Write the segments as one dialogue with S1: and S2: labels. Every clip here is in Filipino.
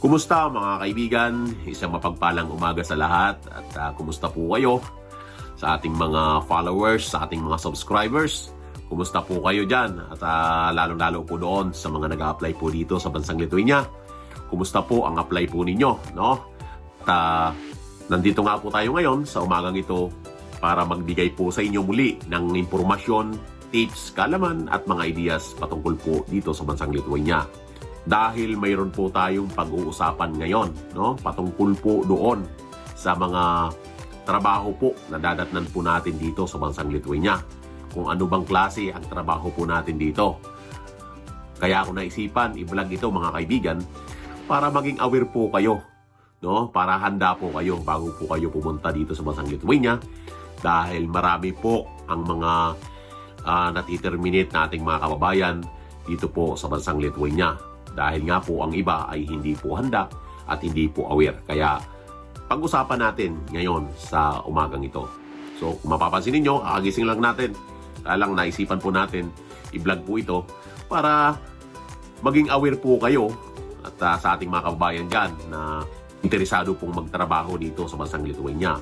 S1: Kumusta mga kaibigan? Isang mapagpalang umaga sa lahat at ah, kumusta po kayo sa ating mga followers, sa ating mga subscribers? Kumusta po kayo dyan? At ah, lalong-lalo po doon sa mga nag apply po dito sa bansang Lithuania. Kumusta po ang apply po ninyo? No? At ah, nandito nga po tayo ngayon sa umagang ito para magbigay po sa inyo muli ng impormasyon, tips, kalaman at mga ideas patungkol po dito sa bansang Lithuania dahil mayroon po tayong pag-uusapan ngayon no? Patungkol po doon sa mga trabaho po na dadatnan po natin dito sa bansang Lithuania. Kung ano bang klase ang trabaho po natin dito. Kaya ako naisipan i-vlog ito mga kaibigan para maging aware po kayo no? Para handa po kayo bago po kayo pumunta dito sa bansang Lithuania. Dahil marami po ang mga uh, natiterminate nating mga kababayan dito po sa bansang Lithuania dahil nga po ang iba ay hindi po handa at hindi po aware. Kaya pag-usapan natin ngayon sa umagang ito. So kung mapapansin ninyo, kakagising lang natin. Kaya lang naisipan po natin i-vlog po ito para maging aware po kayo at ah, sa ating mga kababayan dyan na interesado pong magtrabaho dito sa bansang Lithuania.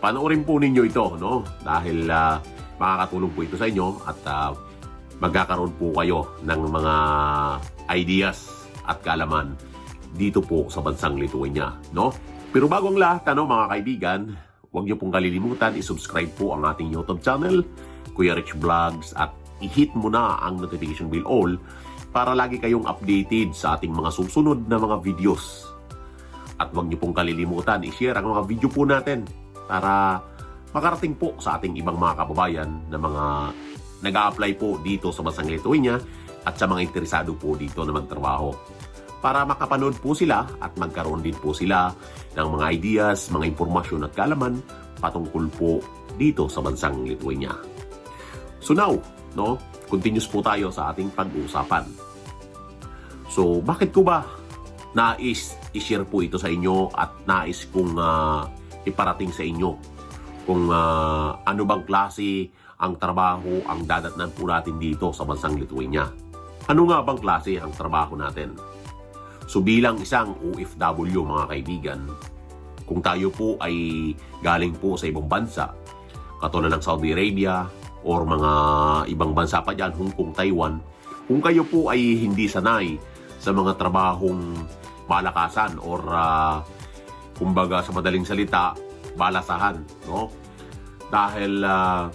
S1: Panoorin po ninyo ito, no? Dahil ah, makakatulong po ito sa inyo at ah, magkakaroon po kayo ng mga ideas at kaalaman dito po sa bansang Lithuania, no? Pero bago ang lahat, ano, mga kaibigan, huwag niyo pong kalilimutan i-subscribe po ang ating YouTube channel, Kuya Rich Vlogs, at i-hit mo na ang notification bell all para lagi kayong updated sa ating mga susunod na mga videos. At huwag niyo pong kalilimutan i-share ang mga video po natin para makarating po sa ating ibang mga kababayan na mga nag apply po dito sa bansang Lithuania at sa mga interesado po dito na magtrabaho. Para makapanood po sila at magkaroon din po sila ng mga ideas, mga impormasyon at kalaman patungkol po dito sa bansang Lithuania. So now, no, continuous po tayo sa ating pag-uusapan. So, bakit ko ba nais i-share po ito sa inyo at nais kong ah, iparating sa inyo kung ah, ano bang klase ang trabaho ang dadatnan po natin dito sa bansang Lithuania. Ano nga bang klase ang trabaho natin? So bilang isang OFW mga kaibigan, kung tayo po ay galing po sa ibang bansa, katulad ng Saudi Arabia or mga ibang bansa pa dyan, Hong Kong, Taiwan, kung kayo po ay hindi sanay sa mga trabahong malakasan or ah, kumbaga sa madaling salita, balasahan, no? Dahil ah,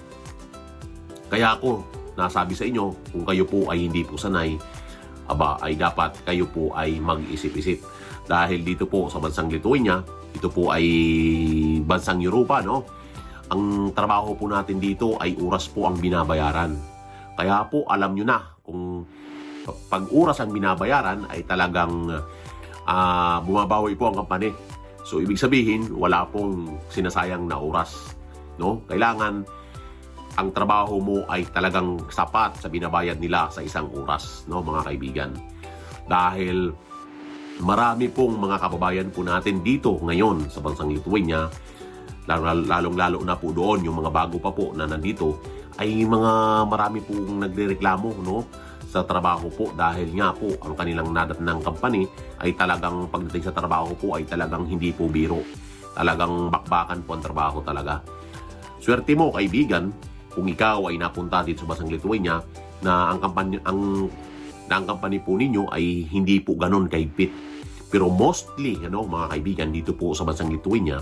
S1: kaya ako nasabi sa inyo, kung kayo po ay hindi po sanay, aba ay dapat kayo po ay mag-isip-isip. Dahil dito po sa bansang Lithuania, ito po ay bansang Europa, no? Ang trabaho po natin dito ay oras po ang binabayaran. Kaya po alam nyo na kung pag oras ang binabayaran ay talagang ah, bumabawi po ang kampanya. So ibig sabihin, wala pong sinasayang na oras. No? Kailangan ang trabaho mo ay talagang sapat sa binabayad nila sa isang oras, no, mga kaibigan. Dahil marami pong mga kababayan po natin dito ngayon sa bansang Lithuania, lalong-lalo na po doon yung mga bago pa po na nandito, ay mga marami pong nagrereklamo, no, sa trabaho po dahil nga po ang kanilang nadat ng company ay talagang pagdating sa trabaho po ay talagang hindi po biro. Talagang bakbakan po ang trabaho talaga. Swerte mo kaibigan kung ikaw ay napunta dito sa Basang Lithuania na ang kampanya ang na ang company po ninyo ay hindi po ganon kaigpit. Pero mostly, ano, mga kaibigan, dito po sa Bansang Lithuania,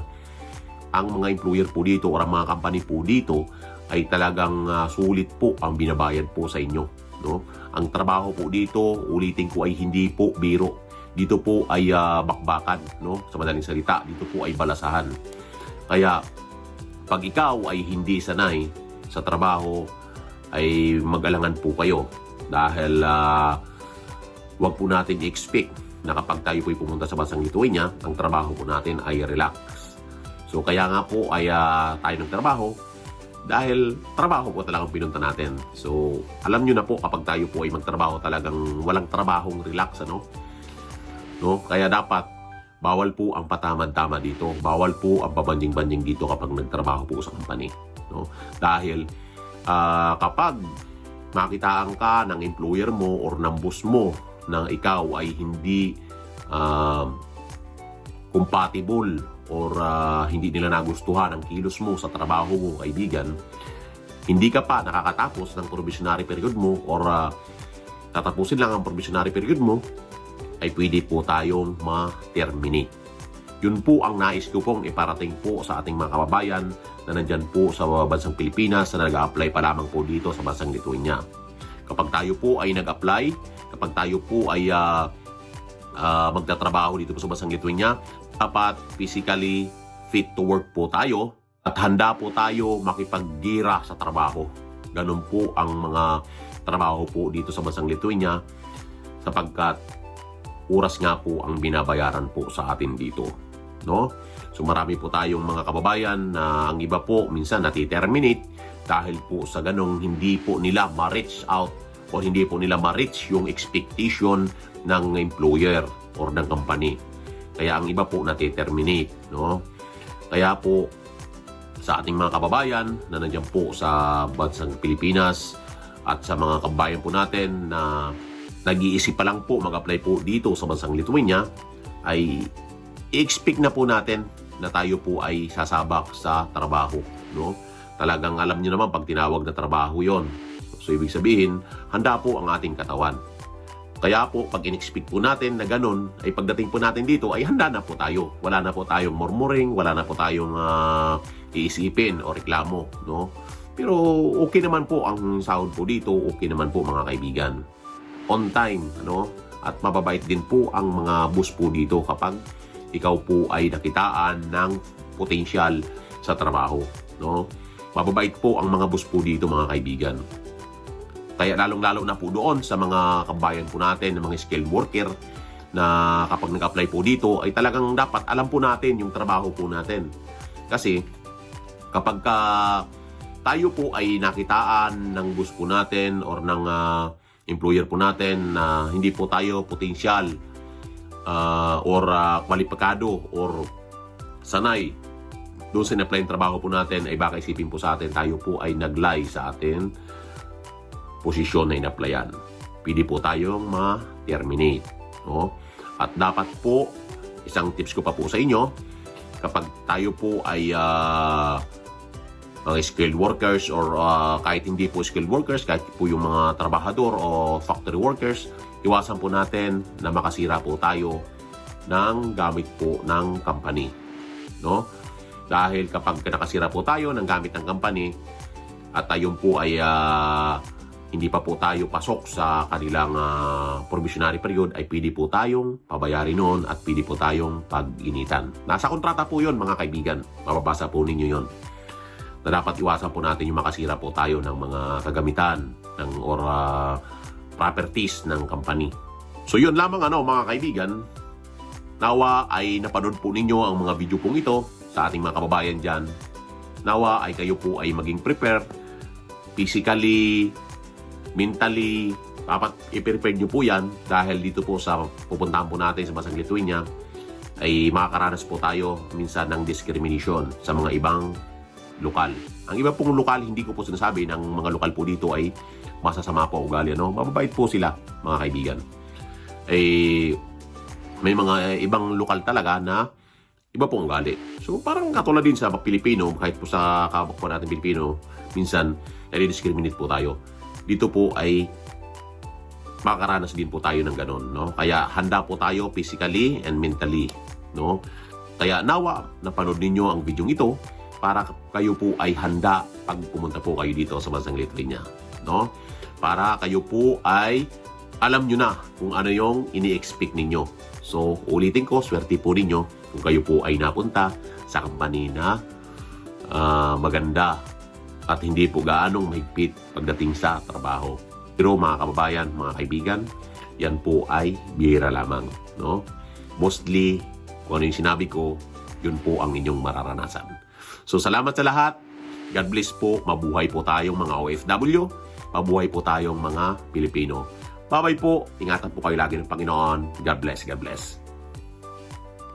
S1: ang mga employer po dito o mga company po dito ay talagang ah, sulit po ang binabayad po sa inyo. No? Ang trabaho po dito, ulitin ko ay hindi po biro. Dito po ay ah, bakbakan, no? Sa madaling salita, dito po ay balasahan. Kaya pag ikaw ay hindi sanay sa trabaho ay mag-alangan po kayo dahil ah, wag po natin i-expect na kapag tayo po ay pumunta sa bansang Lithuania, ang trabaho po natin ay relax. So kaya nga po ay ah, tayo ng trabaho dahil trabaho po talagang pinunta natin. So alam nyo na po kapag tayo po ay magtrabaho talagang walang trabahong relax ano. No? Kaya dapat bawal po ang patamad-tama dito. Bawal po ang pabanjing-banjing dito kapag nagtrabaho po sa company. No? Dahil ah, kapag makitaan ka ng employer mo or ng boss mo na ikaw ay hindi um, compatible or ah, hindi nila nagustuhan ang kilos mo sa trabaho mo, kaibigan, hindi ka pa nakakatapos ng probationary period mo or ah, tatapusin lang ang probationary period mo, ay pwede po tayong ma-terminate. Yun po ang nais ko pong iparating po sa ating mga kababayan na nandyan po sa bansang Pilipinas na nag-apply pa lamang po dito sa bansang Lithuania. Kapag tayo po ay nag-apply, kapag tayo po ay ah, ah, magtatrabaho dito po sa bansang Lithuania, dapat physically fit to work po tayo at handa po tayo makipaggira sa trabaho. Ganun po ang mga trabaho po dito sa bansang Lithuania sapagkat oras nga po ang binabayaran po sa atin dito. No? So marami po tayong mga kababayan na ang iba po minsan natiterminate dahil po sa ganong hindi po nila ma-reach out o hindi po nila ma-reach yung expectation ng employer or ng company. Kaya ang iba po natiterminate. No? Kaya po sa ating mga kababayan na nandiyan po sa bansang Pilipinas at sa mga kababayan po natin na nag-iisip pa lang po mag-apply po dito sa bansang Lithuania ay i-expect na po natin na tayo po ay sasabak sa trabaho. No? Talagang alam niyo naman pag tinawag na trabaho yon. So ibig sabihin, handa po ang ating katawan. Kaya po, pag in-expect po natin na ganun, ay pagdating po natin dito, ay handa na po tayo. Wala na po tayong murmuring, wala na po tayong ah, iisipin o reklamo. No? Pero okay naman po ang sahod po dito, okay naman po mga kaibigan. On time, ano? At mababait din po ang mga boss po dito kapag ikaw po ay nakitaan ng potensyal sa trabaho, no? Mababait po ang mga boss po dito mga kaibigan. Kaya lalong-lalo na po doon sa mga kabayan po natin, ng mga skilled worker na kapag nag-apply po dito ay talagang dapat alam po natin yung trabaho po natin. Kasi kapag ka tayo po ay nakitaan ng boss po natin or ng ah, employer po natin na hindi po tayo potensyal ah, or ah, kwalipikado or sanay doon sa in-apply trabaho po natin ay baka isipin po sa atin tayo po ay naglay sa atin posisyon na in-applyan. Pwede po tayong ma-terminate. No? At dapat po, isang tips ko pa po sa inyo, kapag tayo po ay ah, mga skilled workers or ah, kahit hindi po skilled workers, kahit po yung mga trabahador o factory workers, iwasan po natin na makasira po tayo ng gamit po ng company. No? Dahil kapag nakasira po tayo ng gamit ng company at tayo po ay ah, hindi pa po tayo pasok sa kanilang ah, probationary period ay pwede po tayong pabayarin noon at pwede po tayong pag-initan. Nasa kontrata po yon mga kaibigan. Mababasa po ninyo yon na dapat iwasan po natin yung makasira po tayo ng mga kagamitan ng or ah, properties ng company. So yun lamang ano mga kaibigan. Nawa ay napanood po ninyo ang mga video pong ito sa ating mga kababayan dyan. Nawa ay kayo po ay maging prepared physically, mentally, dapat i-prepare nyo po yan dahil dito po sa pupuntahan po natin sa Basang Lithuania ay makakaranas po tayo minsan ng discrimination sa mga ibang lokal. Ang iba pong lokal, hindi ko po sinasabi ng mga lokal po dito ay masasama po ugali. No? Mababait po sila, mga kaibigan. Eh, may mga ibang lokal talaga na iba pong ugali. So parang katulad din sa Pilipino, kahit po sa kabak natin Pilipino, minsan nare-discriminate po tayo. Dito po ay makakaranas din po tayo ng ganun, no? Kaya handa po tayo physically and mentally, no? Kaya nawa, napanood ninyo ang video ito para kayo po ay handa pag pumunta po kayo dito sa bansang Lithuania, no? Para kayo po ay alam nyo na kung ano yung ini-expect ninyo. So, ulitin ko, swerte po ninyo kung kayo po ay napunta sa company na ah, maganda at hindi po gaanong mahigpit pagdating sa trabaho. Pero mga kababayan, mga kaibigan, yan po ay bihira lamang. No? Mostly, kung ano yung sinabi ko, yun po ang inyong mararanasan. So salamat sa lahat. God bless po. Mabuhay po tayong mga OFW. Mabuhay po tayong mga Pilipino. Bye-bye po. Ingatan po kayo lagi ng Panginoon. God bless. God bless.